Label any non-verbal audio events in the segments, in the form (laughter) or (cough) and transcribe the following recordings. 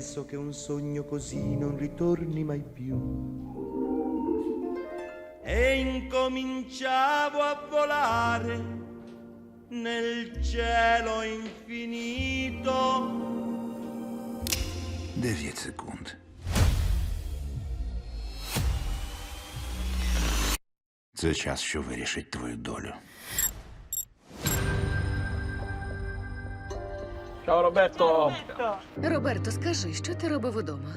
penso che un sogno così non ritorni mai più. E incominciavo a volare nel cielo infinito. 9 секунд. Це час, що вирішить твою долю. Ciao Roberto. Роберто, скажи, що ти робив удома?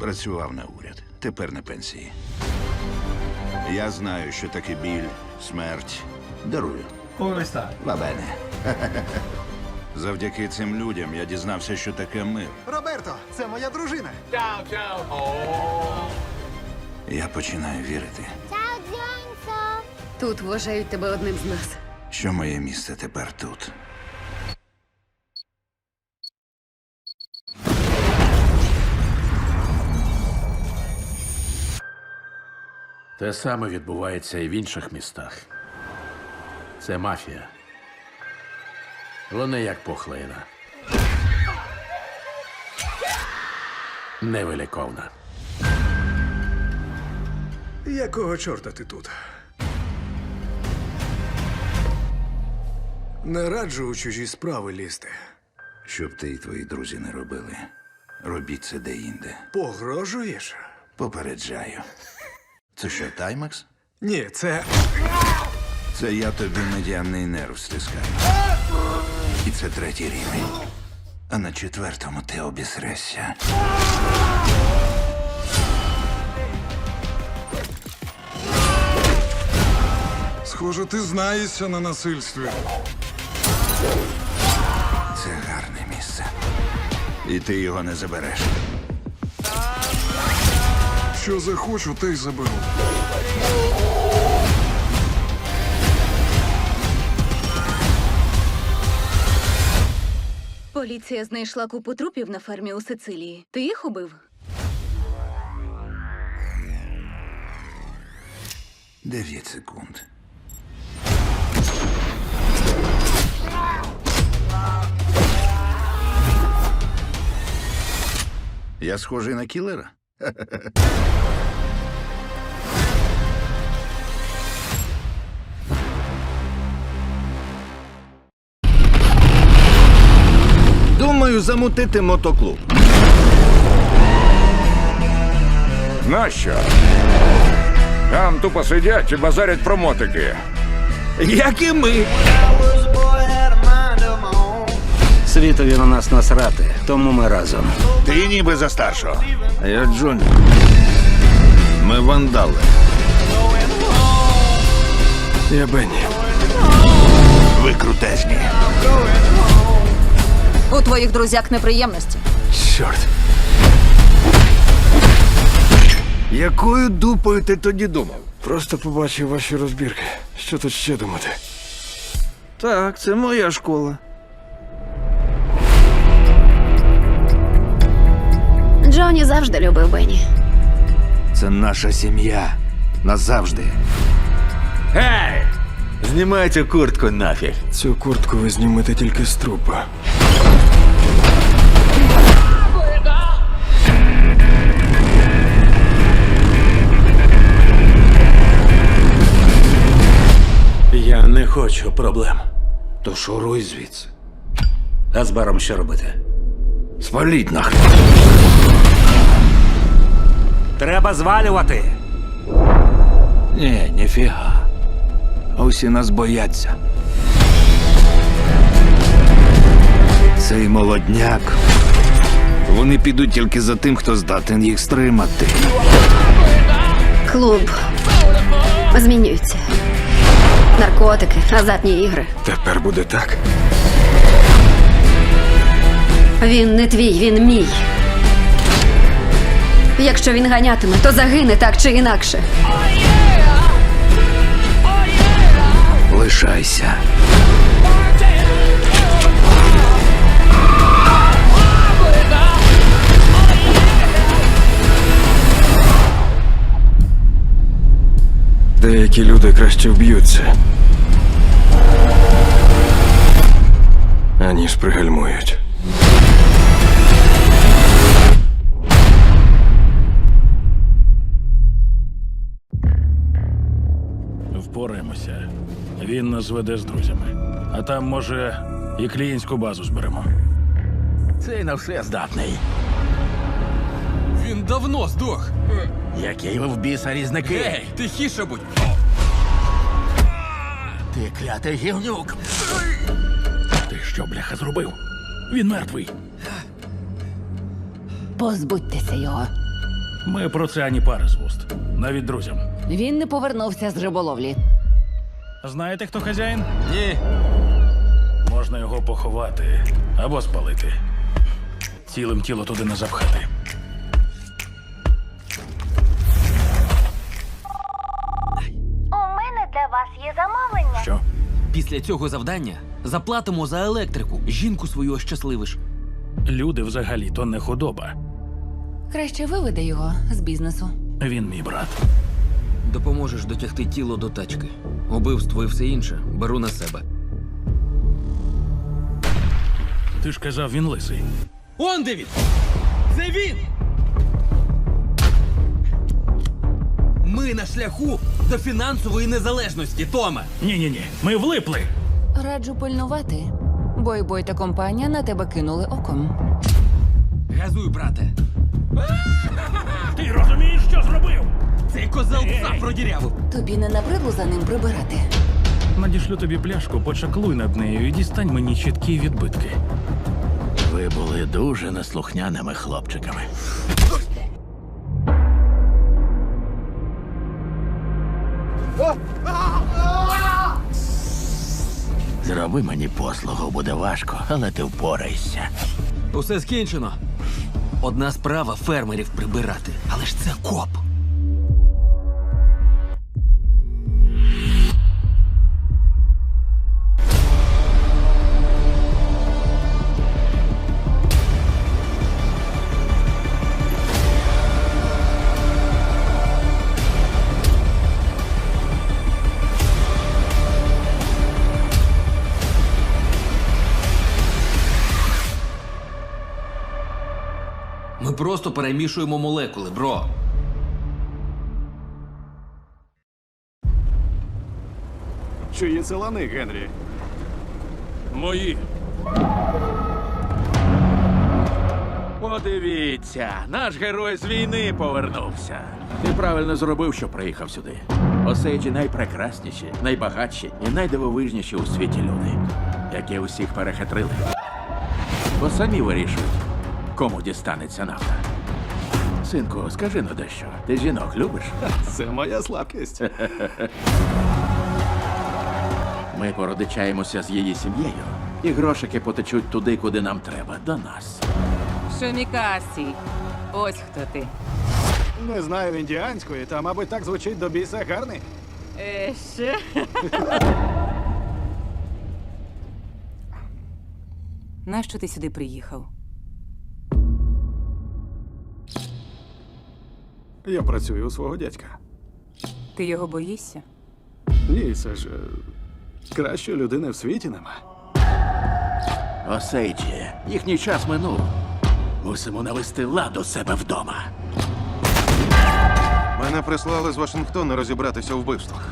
Працював на уряд. Тепер на пенсії. Я знаю, що таке біль, смерть. Дарую. Come stai? Бабене. Завдяки цим людям я дізнався, що таке мир. Роберто, це моя дружина. Ciao, ciao. Oh. Я починаю вірити! Тут вважають тебе одним з нас. Що моє місце тепер тут. Те саме відбувається і в інших містах. Це мафія. Вони як пухлина. Невиліковна. Якого чорта ти тут? Не раджу у чужі справи лізти. Щоб ти і твої друзі не робили. Робіть це де-інде. Погрожуєш? Попереджаю. Це що, Таймакс? Ні, це. Це я тобі медіанний нерв стискаю. І це третій рівень. А на четвертому ти обісрешся. Схоже, ти знаєшся на насильстві. Це гарне місце. І ти його не забереш. Що захочу, те й заберу. Поліція знайшла купу трупів на фермі у Сицилії. Ти їх убив? Дев'ять секунд. Я схожий на кілера? (laughs) Думаю, замутити мотоклуб. Нащо? Там тупо сидять і базарять про мотики. Як і ми. Світові на нас насрати, тому ми разом. Ти ніби за старшого. А я Джонні. Ми вандали. Я Бенні. Ви крутезні. У твоїх друзяк неприємності. Чорт. Якою дупою ти тоді думав? Просто побачив ваші розбірки. Що тут ще думати? Так, це моя школа. Джоні завжди любив Бенні. Це наша сім'я. Назавжди. Гей! Знімайте куртку нафіг. Цю куртку ви знімете тільки з трупа. Я не хочу проблем. То шуруй звідси. А з баром що робити? Спаліть нахрен. Треба звалювати. Ні, ніфіга. Усі нас бояться. Цей молодняк. Вони підуть тільки за тим, хто здатен їх стримати. Клуб змінюється. Наркотики, азартні ігри. Тепер буде так. Він не твій, він мій. Якщо він ганятиме, то загине так чи інакше. Лишайся. Деякі люди краще вб'ються. аніж пригальмують. Впораємося. Він нас веде з друзями. А там, може, і клієнтську базу зберемо. Цей на все здатний. Він давно здох. Який ви в біса різники? Ей, тихіше будь. Ти клятий гівнюк. Ти що, бляха, зробив? Він мертвий. Позбудьтеся його. Ми про це ані пари з вуст. Навіть друзям. Він не повернувся з риболовлі. Знаєте, хто хазяїн? Ні. Можна його поховати або спалити. Цілим тіло туди не запхати. У мене для вас є замовлення. Що? Після цього завдання заплатимо за електрику. Жінку свою ощасливиш. Люди взагалі то не худоба. Краще виведи його з бізнесу. Він мій брат. Допоможеш дотягти тіло до тачки. Убивство і все інше беру на себе. Ти ж казав, він лисий. Он де він! Це він! Ми на шляху до фінансової незалежності, Томе! Ні, ні, ні. Ми влипли. Раджу пильнувати. Бой-бой та компанія на тебе кинули оком. Газуй, брате! Ти розумієш, що зробив? Цей козел пса продірявив! Тобі не набридло за ним прибирати. Надішлю тобі пляшку, почаклуй над нею і дістань мені чіткі відбитки. Ви були дуже неслухняними хлопчиками. Зроби мені послугу, буде важко, але ти впорайся. Усе скінчено. Одна справа фермерів прибирати, але ж це коп. Перемішуємо молекули, бро. Чиї це лани, Генрі? Мої. Подивіться, наш герой з війни повернувся. Ти правильно зробив, що приїхав сюди. Осейджі найпрекрасніші, найбагатші і найдивовижніші у світі люди, які усіх перехитрили. Бо самі вирішують, кому дістанеться нафта. Синку, скажи ну дещо. Ти жінок любиш? Це моя слабкість. (laughs) Ми породичаємося з її сім'єю, і грошики потечуть туди, куди нам треба, до нас. Шомікасі. Ось хто ти. Не знаю індіанської, та, мабуть, так звучить до біса гарний. Е, ще? (laughs) Нащо ти сюди приїхав? Я працюю у свого дядька. Ти його боїшся? Ні, це ж е, кращої людини в світі нема. Осейджі, їхній час минув. Мусимо навести лад у себе вдома. Мене прислали з Вашингтона розібратися у вбивствах.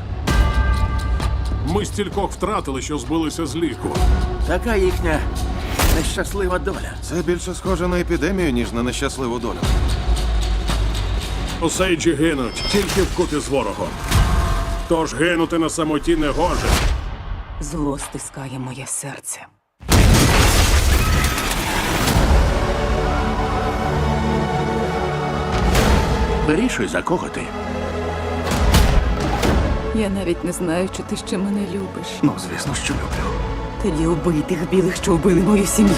Ми стількох втратили, що збилися з ліку. Така їхня нещаслива доля. Це більше схоже на епідемію, ніж на нещасливу долю. Осейджі гинуть тільки вкупі з ворогом. Тож гинути на самоті не гоже. Зло стискає моє серце. Вирішуй, за кого ти. Я навіть не знаю, чи ти ще мене любиш. Ну, звісно, що люблю. Тоді убий тих білих, що вбили мою сім'ю.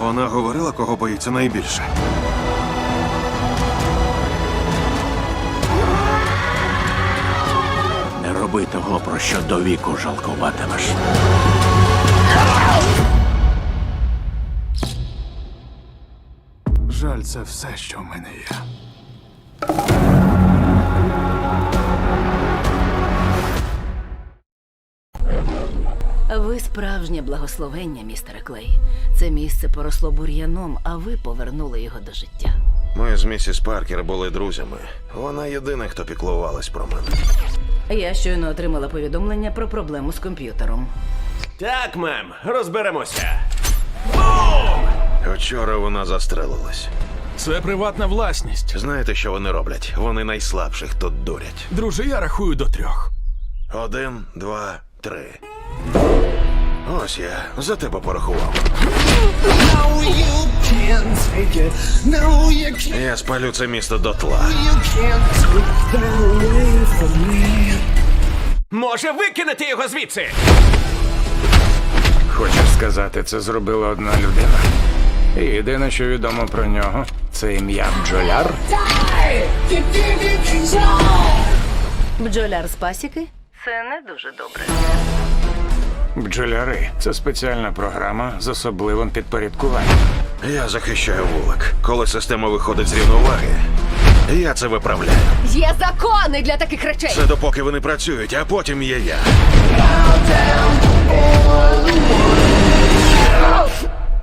Вона говорила, кого боїться найбільше. Роби того, про що до віку жалкуватимеш. Жаль, це все, що в мене є. Ви Справжнє благословення, містере Клей. Це місце поросло бур'яном, а ви повернули його до життя. Ми з місіс Паркер були друзями. Вона єдина, хто піклувалась про мене. Я щойно отримала повідомлення про проблему з комп'ютером. Так, мем, розберемося. Вчора вона застрелилась. Це приватна власність. Знаєте, що вони роблять? Вони найслабших тут дурять. Друже, я рахую до трьох. Один, два, три. Ось я за тебе порахував. Я спалю це місто дотла. Може, викинути його звідси? Хочеш сказати, це зробила одна людина. І єдине, що відомо про нього, це ім'я Бджоляр. Бджоляр з пасіки? Це не дуже добре. Бджоляри це спеціальна програма з особливим підпорядкуванням. Я захищаю вулик. Коли система виходить з рівноваги, я це виправляю. Є закони для таких речей. Це допоки вони працюють, а потім є я.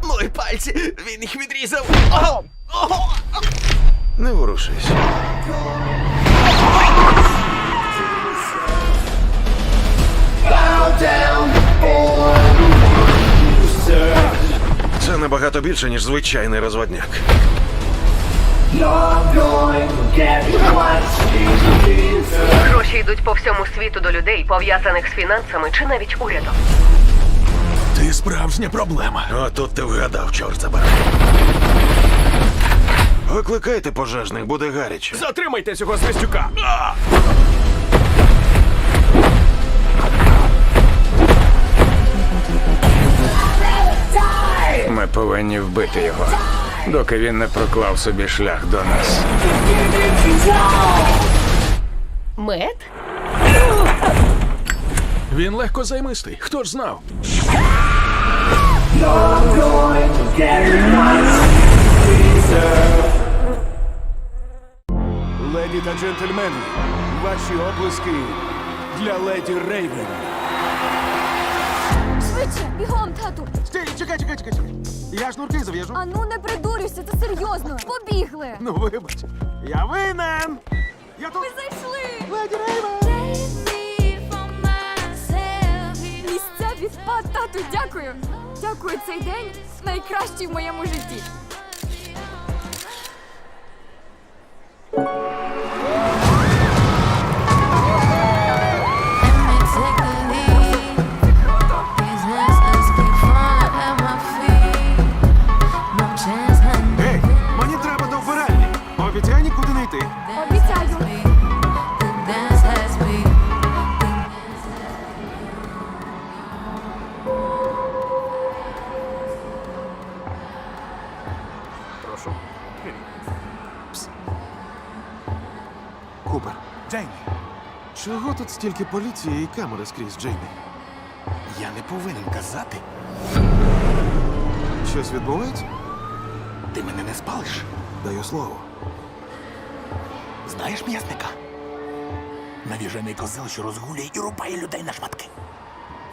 Мої пальці, він їх відрізав. Не ворушись. Це набагато більше, ніж звичайний розводняк. Гроші йдуть по всьому світу до людей, пов'язаних з фінансами чи навіть урядом. Ти справжня проблема. О, тут ти вгадав, чорт забирай. Викликайте пожежних, буде гаряче. Затримайте цього звістюка. Ми повинні вбити його, доки він не проклав собі шлях до нас. Мед? Він легко займистий. Хто ж знав? Леді та джентльмени, ваші оплески для леді Рейвен. Швидше, бігом, тату. Стій, чекай, чекай, чекай, чекай. Я шнурки зав'яжу. А ну не придурюйся, це серйозно. Побігли. Ну, вибач. Я винен. Я тут. Ми зайшли. Леді Рейвен. Місця відпад, тату, дякую. Дякую, цей день найкращий в моєму житті. Тут стільки поліції і камери скрізь, Джеймі? Я не повинен казати. Щось відбувається? Ти мене не спалиш. Даю слово. Знаєш м'ясника? Навіжений козел, що розгулює і рубає людей на шматки.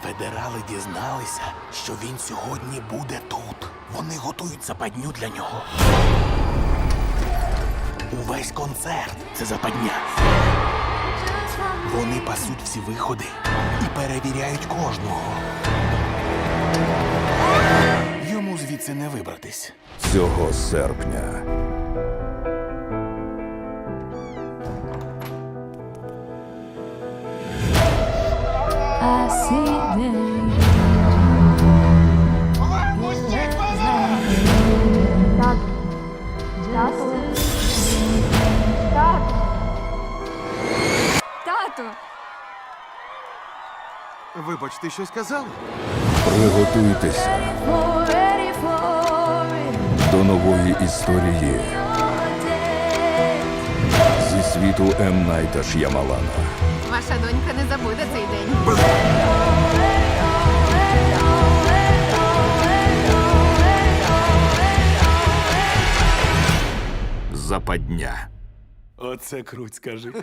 Федерали дізналися, що він сьогодні буде тут. Вони готують западню для нього. Увесь концерт це западня. Вони пасуть всі виходи і перевіряють кожного. Йому звідси не вибратись. Цього серпня. Вибач, ти щось казала? Приготуйтеся до нової історії зі світу М. Найта Ш'ямалана. Ваша донька не забуде цей день. Западня. Оце круть, скажи. (laughs)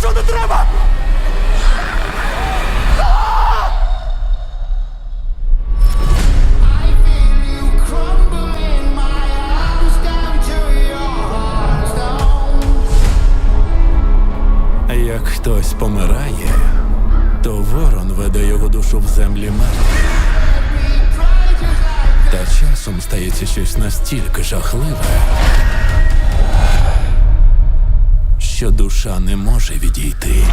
Прошу, не треба! Як хтось помирає, то ворон веде його душу в землі мертвих. Та часом стається щось настільки жахливе, що душа не може відійти.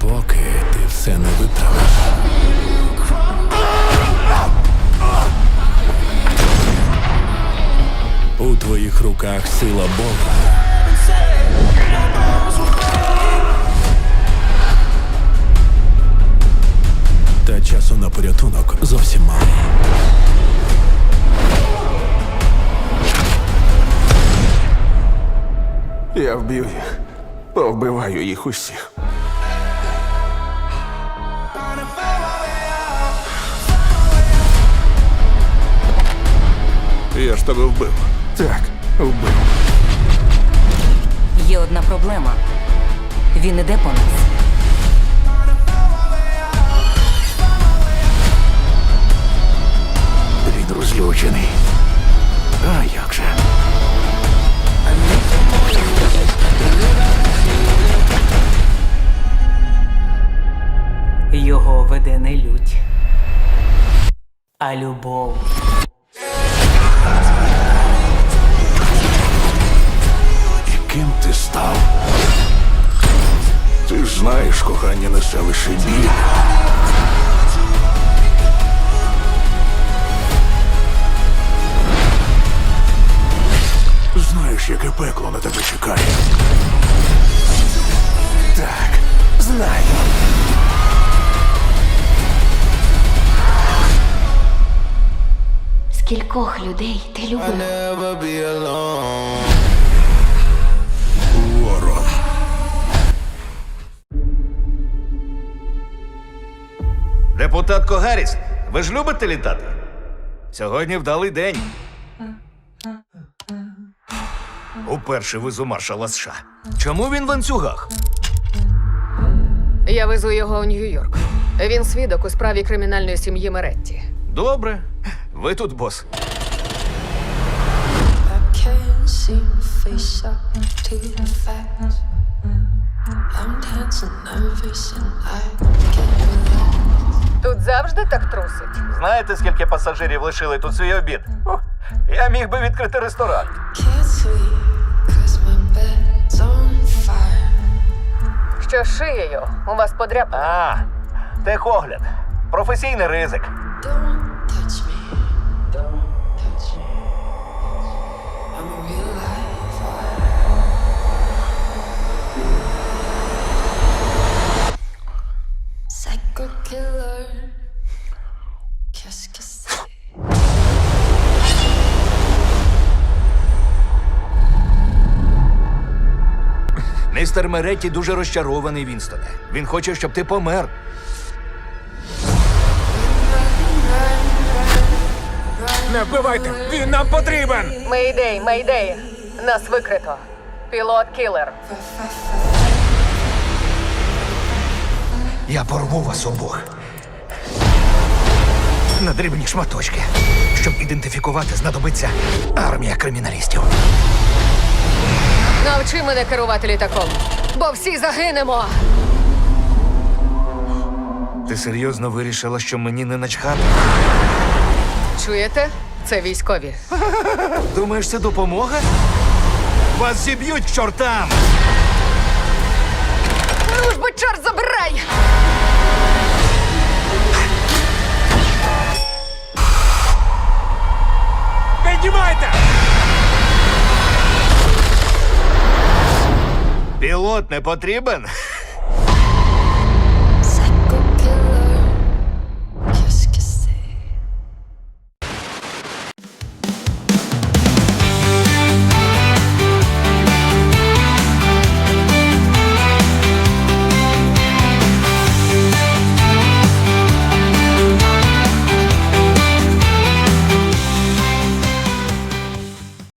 Поки ти все не виправиш. У твоїх руках сила Бога. Повбиваю їх усіх. Я ж тебе вбив. Так, вбив. Є одна проблема. Він іде по нас. Він розлючений. А як же? Його веде не лють, а любов. І ким ти став? Ти ж знаєш, кохання несе лише біль. Знаєш, яке пекло на тебе чекає. Так, знаю. Скількох людей ти любив? Ворон. Депутатко Гарріс, ви ж любите літати? Сьогодні вдалий день. Уперше везу маршала США. Чому він в ланцюгах? Я везу його у Нью-Йорк. Він свідок у справі кримінальної сім'ї Меретті. Добре. Ви тут бос. Тут завжди так трусить. Знаєте, скільки пасажирів лишили тут свій обід? О, я міг би відкрити ресторан. Що з шиєю у вас подряпано. А, техогляд. Професійний ризик. Містер Меретті дуже розчарований, Вінстоне. Він хоче, щоб ти помер. Не вбивайте! Він нам потрібен! Мейдей, мейдей. Нас викрито. Пілот кілер. Я порву вас обох. На дрібні шматочки. Щоб ідентифікувати, знадобиться армія криміналістів. Навчи мене керувати літаком, бо всі загинемо. Ти серйозно вирішила, що мені не начхати? Чуєте? Це військові. Думаєш, це допомога? Вас зіб'ють чортам! Ну ж би чорт забирай! Пілот не потрібен?